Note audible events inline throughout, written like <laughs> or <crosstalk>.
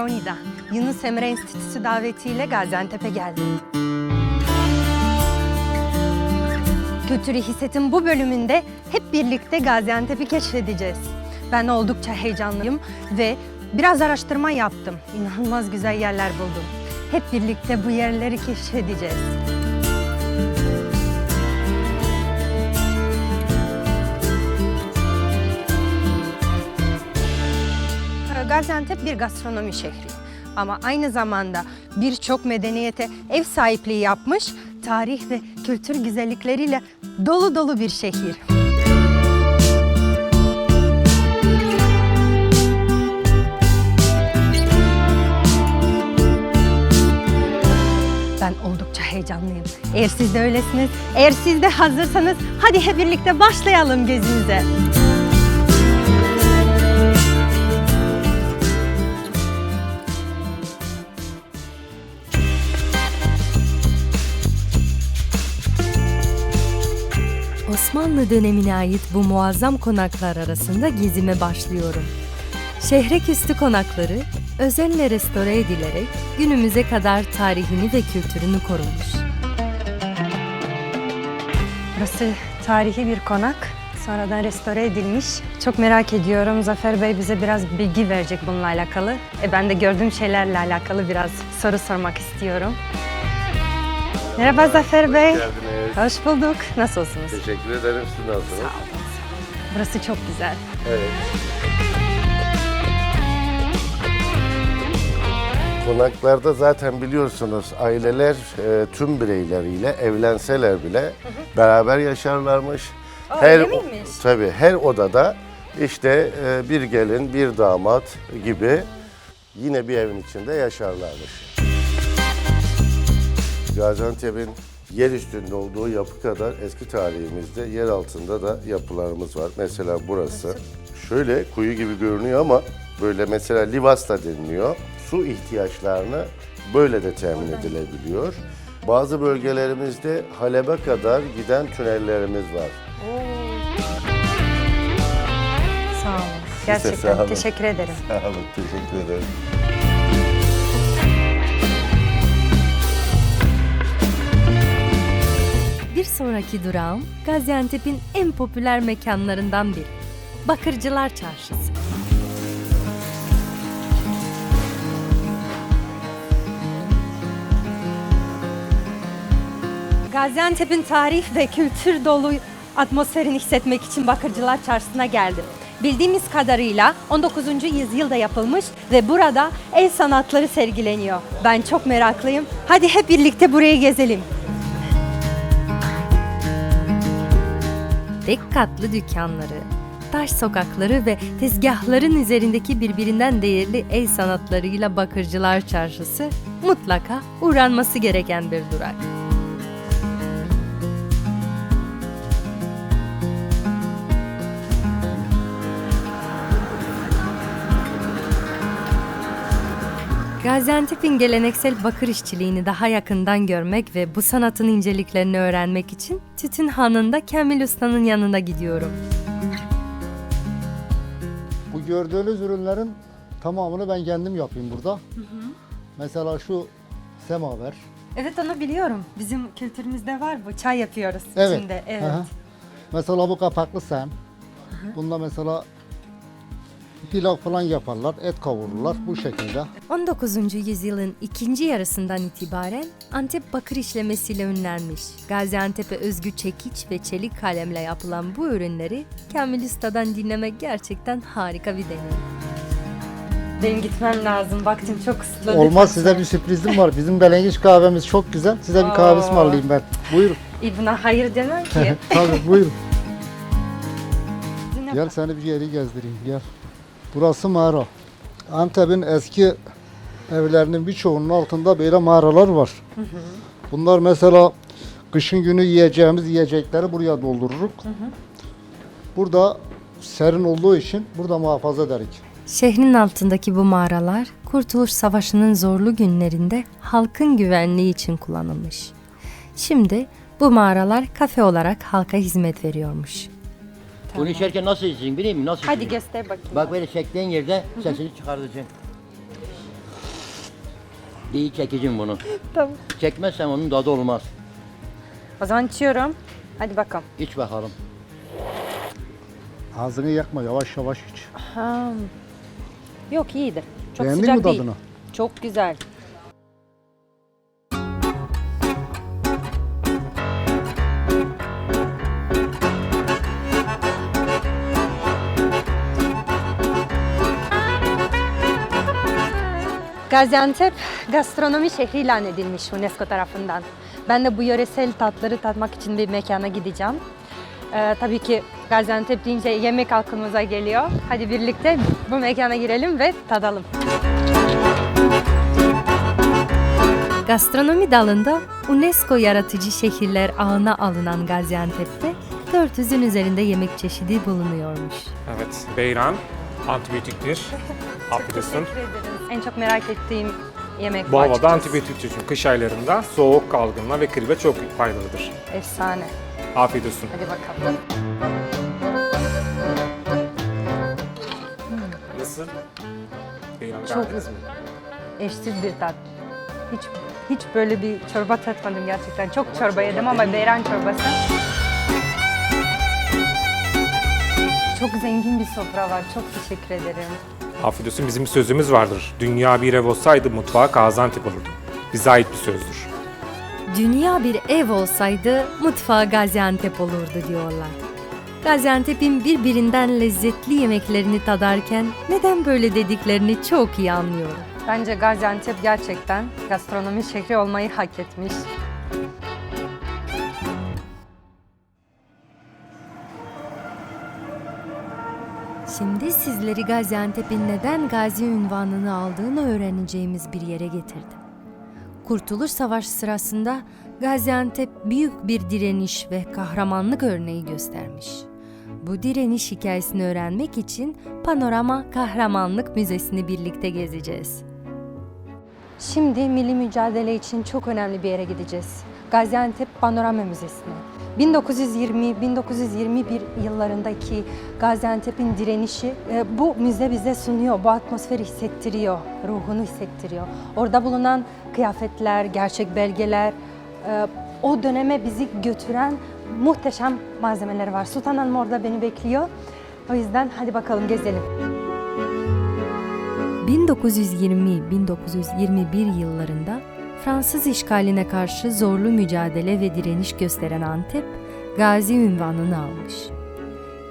Leonida. Yunus Emre Enstitüsü davetiyle Gaziantep'e geldim. Kültürü Hisset'in bu bölümünde hep birlikte Gaziantep'i keşfedeceğiz. Ben oldukça heyecanlıyım ve biraz araştırma yaptım. İnanılmaz güzel yerler buldum. Hep birlikte bu yerleri keşfedeceğiz. Gaziantep bir gastronomi şehri ama aynı zamanda birçok medeniyete ev sahipliği yapmış, tarih ve kültür güzellikleriyle dolu dolu bir şehir. Ben oldukça heyecanlıyım. Eğer siz de öylesiniz, eğer siz de hazırsanız hadi hep birlikte başlayalım gezimize. Osmanlı dönemine ait bu muazzam konaklar arasında gezime başlıyorum. Şehreküstü konakları özenle restore edilerek günümüze kadar tarihini ve kültürünü korumuş. Burası tarihi bir konak. Sonradan restore edilmiş. Çok merak ediyorum. Zafer Bey bize biraz bilgi verecek bununla alakalı. E ben de gördüğüm şeylerle alakalı biraz soru sormak istiyorum. Merhaba Zafer Bey. geldiniz. Hoş bulduk. Nasılsınız? Teşekkür ederim. Siz nasılsınız? Burası çok güzel. Evet. Konaklarda zaten biliyorsunuz aileler e, tüm bireyleriyle evlenseler bile beraber yaşarlarmış. öyle miymiş? Tabii her odada işte e, bir gelin, bir damat gibi yine bir evin içinde yaşarlarmış. Gaziantep'in yer üstünde olduğu yapı kadar eski tarihimizde yer altında da yapılarımız var. Mesela burası şöyle kuyu gibi görünüyor ama böyle mesela Livas da deniliyor. Su ihtiyaçlarını böyle de temin edilebiliyor. Bazı bölgelerimizde Halep'e kadar giden tünellerimiz var. Sağ olun. sağ Gerçekten olun. teşekkür ederim. Sağ olun, teşekkür ederim. Sonraki durağım Gaziantep'in en popüler mekanlarından biri. Bakırcılar Çarşısı. Gaziantep'in tarih ve kültür dolu atmosferini hissetmek için Bakırcılar Çarşısı'na geldim. Bildiğimiz kadarıyla 19. yüzyılda yapılmış ve burada el sanatları sergileniyor. Ben çok meraklıyım. Hadi hep birlikte burayı gezelim. Tek katlı dükkanları, taş sokakları ve tezgahların üzerindeki birbirinden değerli el sanatlarıyla Bakırcılar Çarşısı mutlaka uğranması gereken bir durak. Gaziantep'in geleneksel bakır işçiliğini daha yakından görmek ve bu sanatın inceliklerini öğrenmek için Tütün Hanı'nda Kamil Usta'nın yanına gidiyorum. Bu gördüğünüz ürünlerin tamamını ben kendim yapayım burada. Mesela şu semaver. Evet onu biliyorum. Bizim kültürümüzde var bu. Çay yapıyoruz Evet. içinde. Evet. Hı hı. Mesela bu kapaklı sem. Bunda mesela pilav falan yaparlar, et kavururlar bu şekilde. 19. yüzyılın ikinci yarısından itibaren Antep bakır işlemesiyle ünlenmiş. Gaziantep'e özgü çekiç ve çelik kalemle yapılan bu ürünleri Kamil Usta'dan dinlemek gerçekten harika bir deneyim. Benim gitmem lazım. Vaktim çok kısıtlı. Olmaz size bir sürprizim var. Bizim Belengiç kahvemiz çok güzel. Size bir kahve Oo. ısmarlayayım ben. Buyurun. İyi buna hayır demem ki. <laughs> Tabii buyurun. Gel seni bir yeri gezdireyim gel. Burası mağara. Antep'in eski evlerinin birçoğunun altında böyle mağaralar var. Bunlar mesela kışın günü yiyeceğimiz yiyecekleri buraya doldururuk. Burada serin olduğu için burada muhafaza ederik. Şehrin altındaki bu mağaralar Kurtuluş Savaşı'nın zorlu günlerinde halkın güvenliği için kullanılmış. Şimdi bu mağaralar kafe olarak halka hizmet veriyormuş. Bunu içerken nasıl içeceksin bileyim mi? Nasıl Hadi içeceksin? göster bakayım. Bak böyle çektiğin yerde sesini çıkartacaksın. İyi çekeceğim bunu. <laughs> Tamam. Çekmezsem onun tadı olmaz. O zaman içiyorum. Hadi bakalım. İç bakalım. Ağzını yakma yavaş yavaş iç. Ha. Yok iyidir. Çok Beğendin sıcak mi değil. tadını? Çok güzel. Gaziantep gastronomi şehri ilan edilmiş UNESCO tarafından. Ben de bu yöresel tatları tatmak için bir mekana gideceğim. Ee, tabii ki Gaziantep deyince yemek aklımıza geliyor. Hadi birlikte bu mekana girelim ve tadalım. Gastronomi dalında UNESCO yaratıcı şehirler ağına alınan Gaziantep'te 400'ün üzerinde yemek çeşidi bulunuyormuş. Evet, beyran antibiyotiktir. Afiyet olsun. En çok merak ettiğim yemek Bu havada açıkçası. antibiyotik çünkü kış aylarında soğuk algınlığa ve gribe çok faydalıdır. Efsane. Afiyet olsun. Hadi bakalım. Nasıl? Beyran Çok beğendiniz mi? Eşsiz bir tat. Hiç hiç böyle bir çorba tatmadım gerçekten. Çok çorba yedim ama beyran çorbası. Çok zengin bir sofra var. Çok teşekkür ederim. Afiyet olsun. Bizim bir sözümüz vardır. Dünya bir ev olsaydı mutfağı Gaziantep olurdu. Bize ait bir sözdür. Dünya bir ev olsaydı mutfağı Gaziantep olurdu diyorlar. Gaziantep'in birbirinden lezzetli yemeklerini tadarken neden böyle dediklerini çok iyi anlıyorum. Bence Gaziantep gerçekten gastronomi şehri olmayı hak etmiş. Şimdi sizleri Gaziantep'in neden Gazi ünvanını aldığını öğreneceğimiz bir yere getirdim. Kurtuluş Savaşı sırasında Gaziantep büyük bir direniş ve kahramanlık örneği göstermiş. Bu direniş hikayesini öğrenmek için Panorama Kahramanlık Müzesi'ni birlikte gezeceğiz. Şimdi milli mücadele için çok önemli bir yere gideceğiz. Gaziantep Panorama Müzesi'ne. 1920-1921 yıllarındaki Gaziantep'in direnişi e, bu müze bize sunuyor, bu atmosferi hissettiriyor, ruhunu hissettiriyor. Orada bulunan kıyafetler, gerçek belgeler, e, o döneme bizi götüren muhteşem malzemeler var. Sultan Hanım orada beni bekliyor. O yüzden hadi bakalım gezelim. 1920-1921 yıllarında Fransız işgaline karşı zorlu mücadele ve direniş gösteren Antep, Gazi ünvanını almış.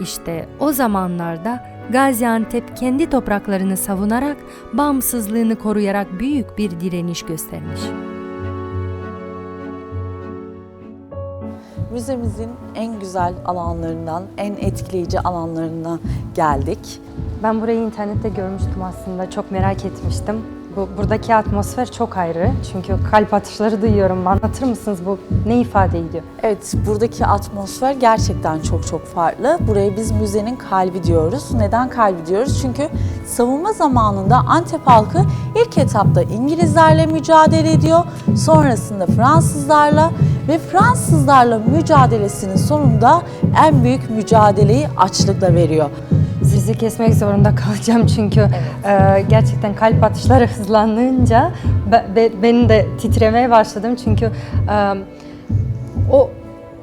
İşte o zamanlarda Gaziantep kendi topraklarını savunarak, bağımsızlığını koruyarak büyük bir direniş göstermiş. Müzemizin en güzel alanlarından, en etkileyici alanlarına geldik. Ben burayı internette görmüştüm aslında. Çok merak etmiştim. Bu, buradaki atmosfer çok ayrı. Çünkü kalp atışları duyuyorum. Anlatır mısınız bu ne ifade ediyor? Evet, buradaki atmosfer gerçekten çok çok farklı. Buraya biz müzenin kalbi diyoruz. Neden kalbi diyoruz? Çünkü savunma zamanında Antep halkı ilk etapta İngilizlerle mücadele ediyor. Sonrasında Fransızlarla ve Fransızlarla mücadelesinin sonunda en büyük mücadeleyi açlıkla veriyor. Sizi kesmek zorunda kalacağım çünkü e, gerçekten kalp atışları hızlanınca be, be- ben de titremeye başladım çünkü e, o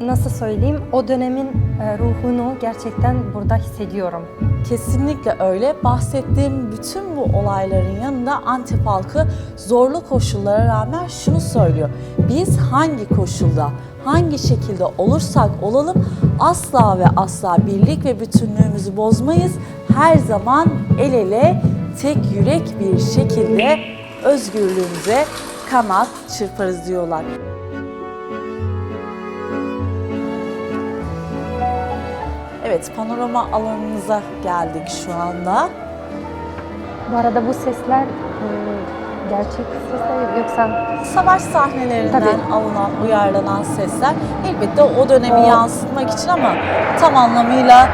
nasıl söyleyeyim o dönemin e, ruhunu gerçekten burada hissediyorum. Kesinlikle öyle. Bahsettiğim bütün bu olayların yanında Antep halkı zorlu koşullara rağmen şunu söylüyor. Biz hangi koşulda, hangi şekilde olursak olalım asla ve asla birlik ve bütünlüğümüzü bozmayız. Her zaman el ele, tek yürek bir şekilde özgürlüğümüze kanat çırparız diyorlar. Evet, panorama alanımıza geldik şu anda. Bu arada bu sesler e, gerçek sesler yoksa Savaş sahnelerinden Tabii. alınan, uyarlanan sesler elbette o dönemi O- yansıtmak için ama tam anlamıyla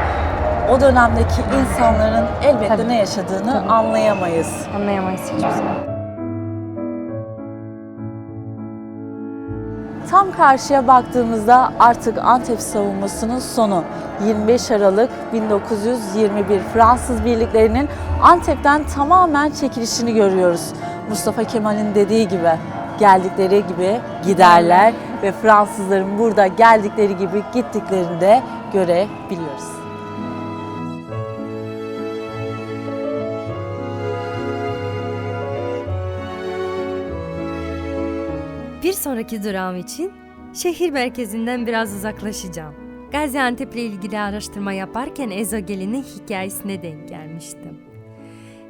o dönemdeki insanların elbette Tabii. ne yaşadığını Tabii. anlayamayız. anlayamayız hiçbir zaman. Tam karşıya baktığımızda artık Antep savunmasının sonu. 25 Aralık 1921 Fransız birliklerinin Antep'ten tamamen çekilişini görüyoruz. Mustafa Kemal'in dediği gibi geldikleri gibi giderler ve Fransızların burada geldikleri gibi gittiklerini de görebiliyoruz. Bir sonraki durağım için şehir merkezinden biraz uzaklaşacağım. Gaziantep'le ilgili araştırma yaparken Ezogelin'in hikayesine denk gelmiştim.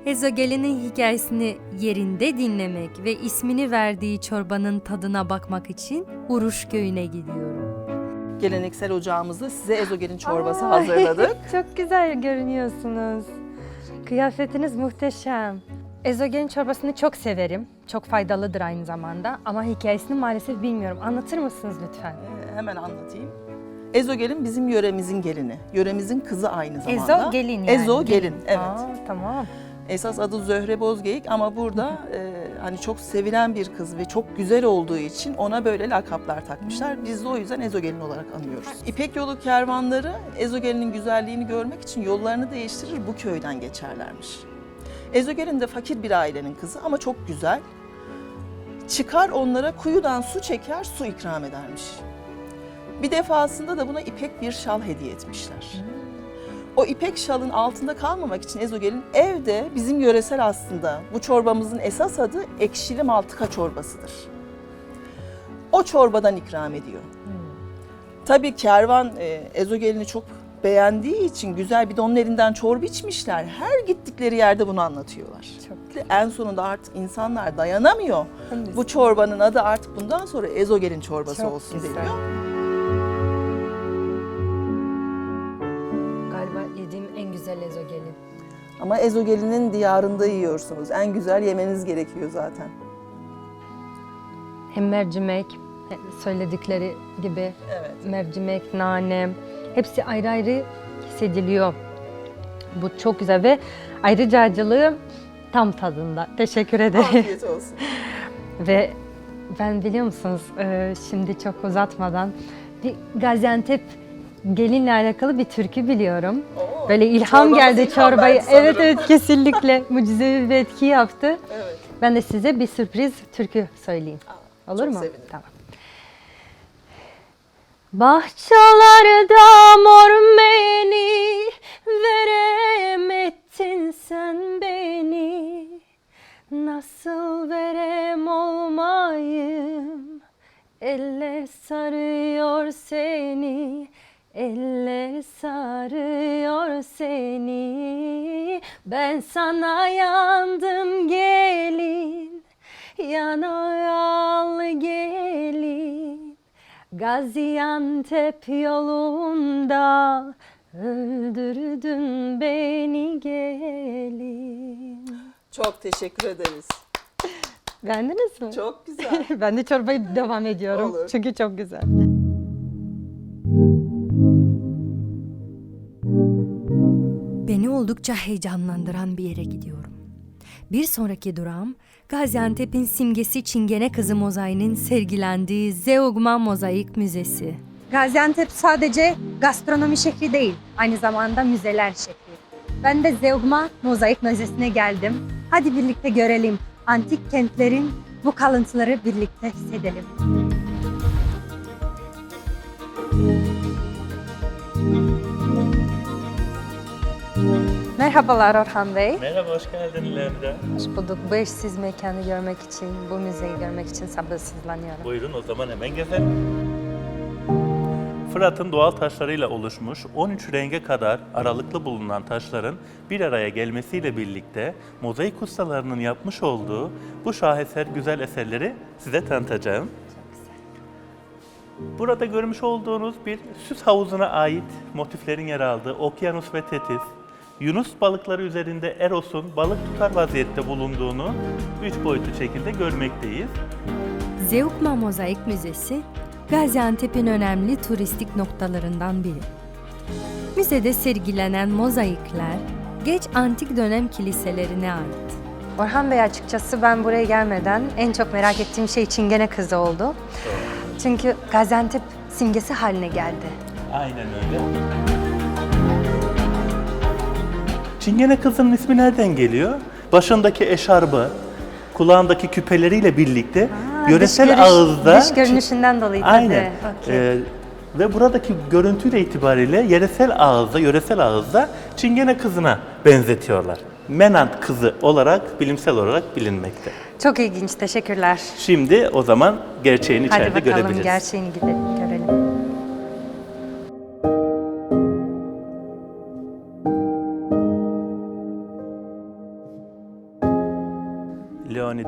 Ezogelin'in hikayesini yerinde dinlemek ve ismini verdiği çorbanın tadına bakmak için Uruş Köyü'ne gidiyorum. Geleneksel ocağımızda size ezogelin çorbası Ay, hazırladık. <laughs> Çok güzel görünüyorsunuz. Kıyafetiniz muhteşem. Ezogelin çorbasını çok severim. Çok faydalıdır aynı zamanda ama hikayesini maalesef bilmiyorum. Anlatır mısınız lütfen? Ee, hemen anlatayım. Ezogelin bizim yöremizin gelini. Yöremizin kızı aynı zamanda. Ezo gelin yani. Ezo gelin, evet. Aa, tamam. Esas adı Zöhre Bozgeyik ama burada e, hani çok sevilen bir kız ve çok güzel olduğu için ona böyle lakaplar takmışlar. Biz de o yüzden Ezogelin olarak anıyoruz. İpek yolu kervanları Ezogelin'in güzelliğini görmek için yollarını değiştirir bu köyden geçerlermiş. Ezogelin de fakir bir ailenin kızı ama çok güzel. Çıkar onlara kuyudan su çeker, su ikram edermiş. Bir defasında da buna ipek bir şal hediye etmişler. O ipek şalın altında kalmamak için Ezogel'in evde bizim yöresel aslında bu çorbamızın esas adı ekşili maltıka çorbasıdır. O çorbadan ikram ediyor. Tabii kervan e, Ezogel'ini çok beğendiği için güzel bir de onun elinden çorba içmişler. Her gittikleri yerde bunu anlatıyorlar. En sonunda artık insanlar dayanamıyor. Bu çorbanın adı artık bundan sonra Ezogel'in çorbası Çok olsun güzel. deniyor. Galiba yediğim en güzel ezogelin. Ama Ezogelin'in diyarında yiyorsunuz. En güzel yemeniz gerekiyor zaten. Hem mercimek, hem söyledikleri gibi Evet. mercimek, nane hepsi ayrı ayrı hissediliyor. Bu çok güzel ve ayrıca acılığı tam tadında. Teşekkür ederim. Afiyet olsun. <laughs> Ve ben biliyor musunuz e, şimdi çok uzatmadan bir Gaziantep gelinle alakalı bir türkü biliyorum. Böyle ilham geldi çorbayı. Evet evet <laughs> kesinlikle mucizevi bir etki yaptı. Evet. Ben de size bir sürpriz türkü söyleyeyim. Olur çok mu? sevinirim. Tamam. Bahçelerde mor beni veremettin sen beni. Nasıl verem olmayım? Eller sarıyor seni Eller sarıyor seni. Ben sana yandım gelin Yana al gelin Gaziantep yolunda Öldürdün beni gelin Çok teşekkür ederiz. Beğendiniz mi? Çok güzel. <laughs> ben de çorbayı devam ediyorum. Olur. Çünkü çok güzel. Beni oldukça heyecanlandıran bir yere gidiyorum. Bir sonraki durağım Gaziantep'in simgesi Çingene Kızı mozaiğinin sergilendiği Zeugma Mozaik Müzesi. Gaziantep sadece gastronomi şehri değil, aynı zamanda müzeler şehri. Ben de Zeugma Mozaik Müzesi'ne geldim. Hadi birlikte görelim antik kentlerin bu kalıntıları birlikte hissedelim. Merhabalar Orhan Bey. Merhaba, hoş geldin Lemre. Hoş bulduk. Bu eşsiz mekanı görmek için, bu müzeyi görmek için sabırsızlanıyorum. Buyurun o zaman hemen gezelim. Fırat'ın doğal taşlarıyla oluşmuş 13 renge kadar aralıklı bulunan taşların bir araya gelmesiyle birlikte mozaik ustalarının yapmış olduğu bu şaheser güzel eserleri size tanıtacağım. Burada görmüş olduğunuz bir süs havuzuna ait motiflerin yer aldığı okyanus ve tetis, Yunus balıkları üzerinde Eros'un balık tutar vaziyette bulunduğunu üç boyutlu şekilde görmekteyiz. Zeugma Mozaik Müzesi, Gaziantep'in önemli turistik noktalarından biri. Müzede sergilenen mozaikler, geç antik dönem kiliselerine ait. Orhan Bey açıkçası ben buraya gelmeden en çok merak ettiğim şey Çingene Kızı oldu. Çünkü Gaziantep simgesi haline geldi. Aynen öyle. Çingene kızının ismi nereden geliyor? Başındaki eşarbı, kulağındaki küpeleriyle birlikte Ha, yöresel dış görüş- ağızda Dış görünüşünden dolayı Aynen. tabii. Okey. Ee, ve buradaki görüntüyle itibariyle yöresel ağızda, yöresel ağızda Çingene kızına benzetiyorlar. Menant kızı olarak, bilimsel olarak bilinmekte. Çok ilginç, teşekkürler. Şimdi o zaman gerçeğini içeride Hadi bakalım görebiliriz. gerçeğini gidelim, görelim.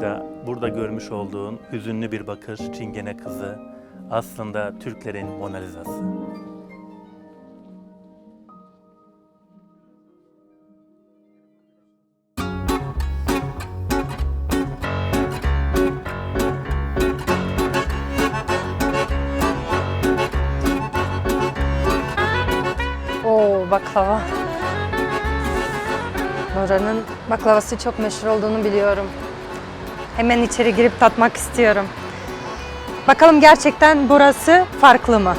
Leonida, burada görmüş olduğun hüzünlü bir bakış Çingene kızı aslında Türklerin Mona Lisa'sı. Baklava. Buranın baklavası çok meşhur olduğunu biliyorum. Hemen içeri girip tatmak istiyorum. Bakalım gerçekten burası farklı mı?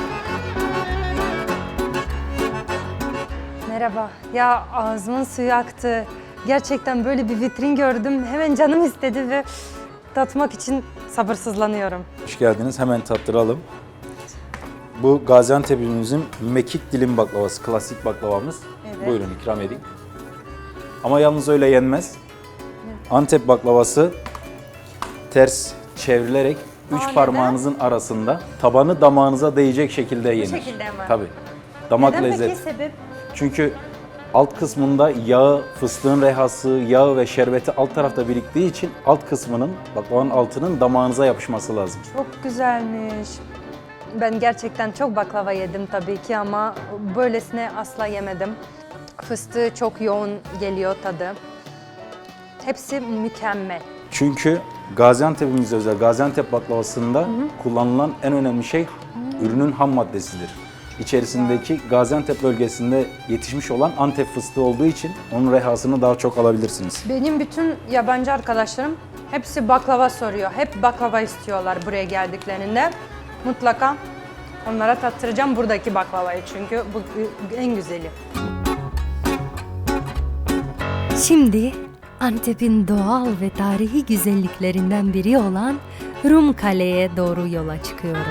Merhaba. Ya ağzımın suyu aktı. Gerçekten böyle bir vitrin gördüm. Hemen canım istedi ve tatmak için sabırsızlanıyorum. Hoş geldiniz. Hemen tattıralım. Bu Gaziantep'imizin mekik dilim baklavası, klasik baklavamız. Evet. Buyurun ikram edeyim. Ama yalnız öyle yenmez. Antep baklavası ters çevrilerek üç parmağınızın arasında tabanı damağınıza değecek şekilde yenir. şekilde mi? Tabii. Damak Neden lezzet. peki sebep? Çünkü alt kısmında yağı, fıstığın rehası, yağı ve şerbeti alt tarafta biriktiği için alt kısmının, baklavanın altının damağınıza yapışması lazım. Çok güzelmiş. Ben gerçekten çok baklava yedim tabii ki ama böylesine asla yemedim. Fıstığı çok yoğun geliyor tadı. Hepsi mükemmel. Çünkü Gaziantep'imizde özel Gaziantep baklavasında kullanılan en önemli şey ürünün ham maddesidir. İçerisindeki Gaziantep bölgesinde yetişmiş olan Antep fıstığı olduğu için onun rehasını daha çok alabilirsiniz. Benim bütün yabancı arkadaşlarım hepsi baklava soruyor. Hep baklava istiyorlar buraya geldiklerinde. Mutlaka onlara tattıracağım buradaki baklavayı çünkü bu en güzeli. Şimdi Antep'in doğal ve tarihi güzelliklerinden biri olan Rum Kale'ye doğru yola çıkıyorum.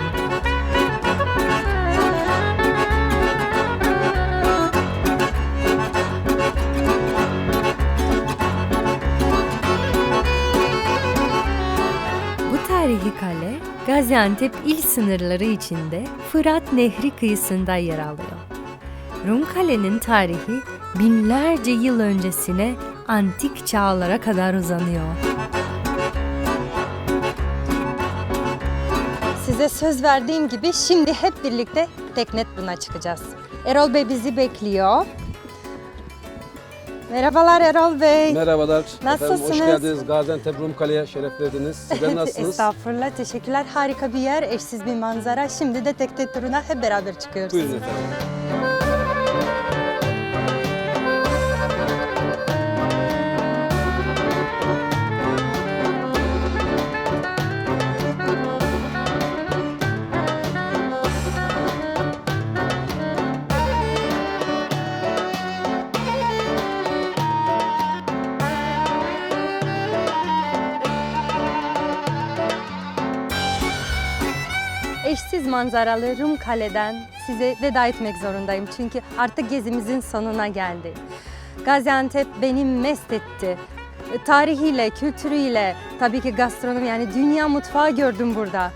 Bu tarihi kale Gaziantep il sınırları içinde Fırat Nehri kıyısında yer alıyor. Rum Kale'nin tarihi binlerce yıl öncesine antik çağlara kadar uzanıyor. Size söz verdiğim gibi şimdi hep birlikte tekne turuna çıkacağız. Erol Bey bizi bekliyor. Merhabalar Erol Bey. Merhabalar. Nasılsınız? Efendim, hoş geldiniz. Gaziantep Rum Kale'ye şeref verdiniz. Sizler <laughs> nasılsınız? Estağfurullah, teşekkürler. Harika bir yer, eşsiz bir manzara. Şimdi de tekne turuna hep beraber çıkıyoruz. Buyurun efendim. Manzaralı Rum Kale'den size veda etmek zorundayım. Çünkü artık gezimizin sonuna geldi. Gaziantep beni mest etti. Tarihiyle, kültürüyle, tabii ki gastronomi yani dünya mutfağı gördüm burada.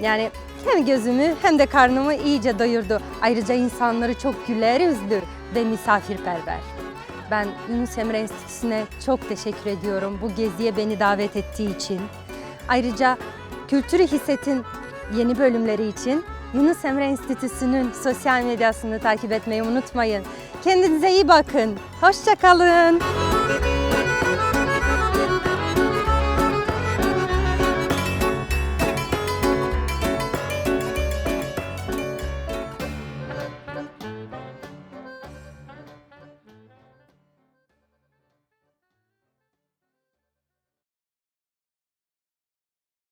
Yani hem gözümü hem de karnımı iyice doyurdu. Ayrıca insanları çok güler yüzlü ve misafirperver. Ben Yunus Emre Enstitüsü'ne çok teşekkür ediyorum bu geziye beni davet ettiği için. Ayrıca Kültürü Hisset'in yeni bölümleri için Yunus Emre Enstitüsü'nün sosyal medyasını takip etmeyi unutmayın. Kendinize iyi bakın. Hoşçakalın.